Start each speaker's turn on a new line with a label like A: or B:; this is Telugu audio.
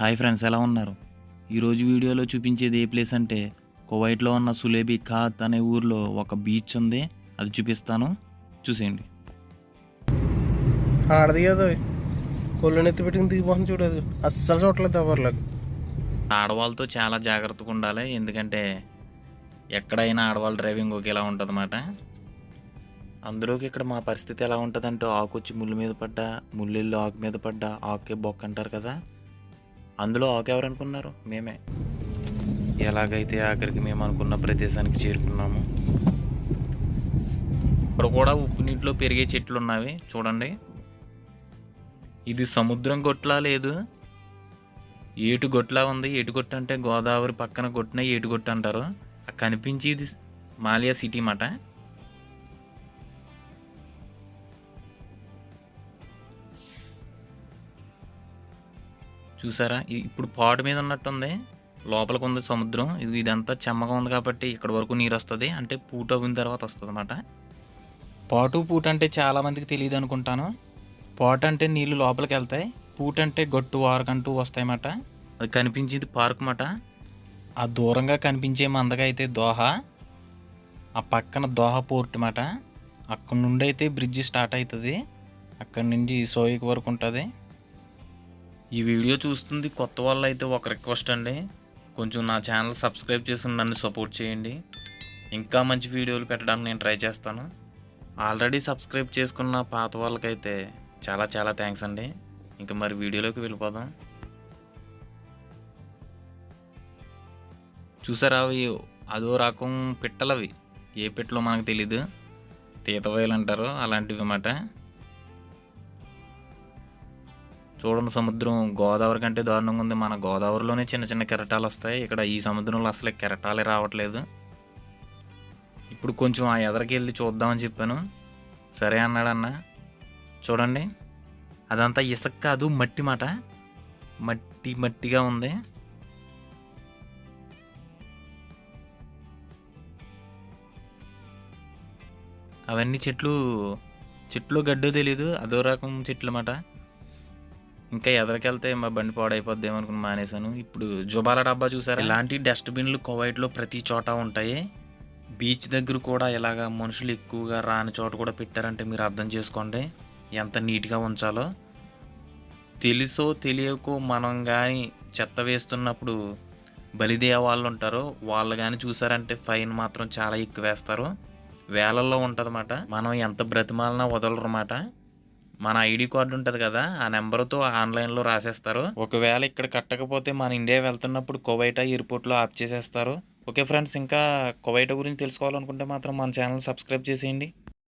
A: హాయ్ ఫ్రెండ్స్ ఎలా ఉన్నారు? ఈరోజు వీడియోలో చూపించేది ఏ ప్లేస్ అంటే కువైట్లో ఉన్న సులేబీ ఖాత్ అనే ఊర్లో ఒక బీచ్ ఉంది. అది చూపిస్తాను. చూసేయండి.
B: ఆడది కదా కొళ్ళు నెత్తి పెట్టుకుని దిగిపోతుంది చూడదు. అస్సలు చూడలేదు ఎవరిలోకి
A: ఆడవాళ్ళతో చాలా జాగ్రత్తగా ఉండాలి. ఎందుకంటే ఎక్కడైనా ఆడవాళ్ళ డ్రైవింగ్ ఒకేలా ఉంటుందన్నమాట. అందులోకి ఇక్కడ మా పరిస్థితి ఎలా ఉంటుందంటే ఆకు వచ్చి ముళ్ళు మీద పడ్డా ముళ్ళెళ్ళు ఆకు మీద పడ్డా ఆకే బొక్క అంటారు కదా. అందులో ఆకు ఎవరు అనుకున్నారు మేమే. ఎలాగైతే ఆఖరికి మేము అనుకున్న ప్రదేశానికి చేరుకున్నాము. ఇక్కడ కూడా ఉప్పు నీటిలో పెరిగే చెట్లు ఉన్నవి చూడండి. ఇది సముద్రం గొట్లా లేదు. ఏటు గొట్లా ఉంది. ఏటు గొట్టు అంటే గోదావరి పక్కన కొట్టిన ఏటు గొట్టు అంటారు. కనిపించేది మాలియా సిటీ మాట. చూసారా? ఇప్పుడు పాటు మీద ఉన్నట్టుంది. లోపలికి ఉంది సముద్రం. ఇది ఇదంతా చెమ్మగా ఉంది కాబట్టి ఇక్కడ వరకు నీరు వస్తుంది. అంటే పూట అవిన తర్వాత వస్తుంది అన్నమాట పాటు పూట అంటే చాలామందికి తెలియదు అనుకుంటాను. పాట అంటే నీళ్ళు లోపలికి వెళ్తాయి. పూట అంటే గట్టు వారకంటూ వస్తాయన్నమాట. అది కనిపించేది పార్క్ మాట. ఆ దూరంగా కనిపించే మందగా అయితే దోహ. ఆ పక్కన దోహ పోర్ట్ మాట. అక్కడ నుండి అయితే బ్రిడ్జ్ స్టార్ట్ అవుతుంది అక్కడ నుంచి సోయిక్ వరకు ఉంటుంది. ఈ వీడియో చూస్తుంది కొత్త వాళ్ళు అయితే ఒక రిక్వెస్ట్ అండి. కొంచెం నా ఛానల్ సబ్స్క్రైబ్ చేసి నన్ను సపోర్ట్ చేయండి. ఇంకా మంచి వీడియోలు పెట్టడానికి నేను ట్రై చేస్తాను. ఆల్రెడీ సబ్స్క్రైబ్ చేసుకున్న పాత వాళ్ళకైతే చాలా చాలా థ్యాంక్స్ అండి. ఇంకా మరి వీడియోలోకి వెళ్ళిపోదాం. చూసారా అవి? అదో రకం పిట్టలవి. ఏ పిట్టలో మనకు తెలీదు. తీతవాయలు అంటారు అలాంటివి అన్నమాట. చూడండి సముద్రం గోదావరి కంటే దారుణంగా ఉంది. మన గోదావరిలోనే చిన్న చిన్న కెరటాలు వస్తాయి. ఇక్కడ ఈ సముద్రంలో అసలు కెరటాలే రావట్లేదు. ఇప్పుడు కొంచెం ఆ ఎదరికి వెళ్ళి చూద్దామని చెప్పాను. సరే అన్నాడన్న చూడండి. అదంతా ఇసుక కాదు మట్టి మాట. మట్టి మట్టిగా ఉంది. అవన్నీ చెట్లు చెట్లు గడ్డో తెలీదు. అదో రకం చెట్లు మాట ఇంకా ఎదరికెళ్తే మా బండి పాడైపోద్ది అనుకుని మానేశాను. ఇప్పుడు జుబాల డబ్బా చూసారు? ఇలాంటి డస్ట్బిన్లు కువైట్లో ప్రతి చోట ఉంటాయి. బీచ్ దగ్గర కూడా ఇలాగా మనుషులు ఎక్కువగా రాని చోట కూడా పెట్టారంటే మీరు అర్థం చేసుకోండి. ఎంత నీట్గా ఉంచాలో. తెలుసో తెలియకో మనం కానీ చెత్త వేస్తున్నప్పుడు బలిదే వాళ్ళు ఉంటారు. వాళ్ళు కానీ చూసారంటే ఫైన్ మాత్రం చాలా ఎక్కువ వేస్తారు వేలల్లో ఉంటుందన్నమాట. మనం ఎంత బ్రతిమాలనా వదలరన్నమాట. మన ఐడి కార్డు ఉంటుంది కదా ఆ నెంబర్తో ఆన్లైన్లో రాసేస్తారు. ఒకవేళ ఇక్కడ కట్టకపోతే మన ఇండియా వెళ్తున్నప్పుడు కువైటా ఎయిర్పోర్ట్లో ఆప్ చేసేస్తారు. ఓకే ఫ్రెండ్స్ ఇంకా కువైటా గురించి తెలుసుకోవాలనుకుంటే మాత్రం మన ఛానల్ సబ్స్క్రైబ్ చేసేయండి.